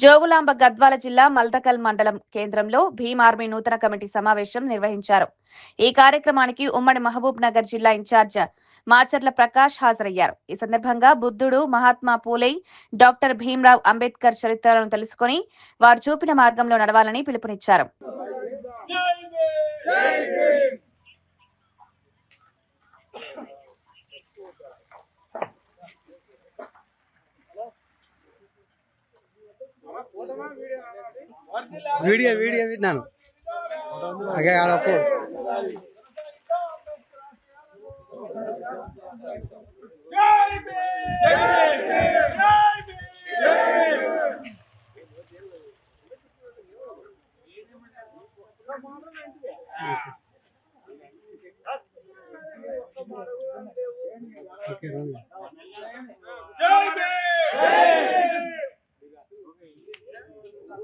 జోగులాంబ గద్వాల జిల్లా మల్దకల్ మండలం కేంద్రంలో భీమ్ ఆర్మీ నూతన కమిటీ సమావేశం నిర్వహించారు. ఈ కార్యక్రమానికి ఉమ్మడి మహబూబ్ నగర్ జిల్లా ఇన్ఛార్జ్ మాచర్ల ప్రకాష్ హాజరయ్యారు. ఈ సందర్భంగా బుద్ధుడు మహాత్మా పూలే డాక్టర్ భీమ్రావ్ అంబేద్కర్ చరిత్రలను తెలుసుకుని వారు చూపిన మార్గంలో నడవాలని పిలుపునిచ్చారు. వీడియో వీడియో విన్నాను. అగే ఆడపు ఓకే.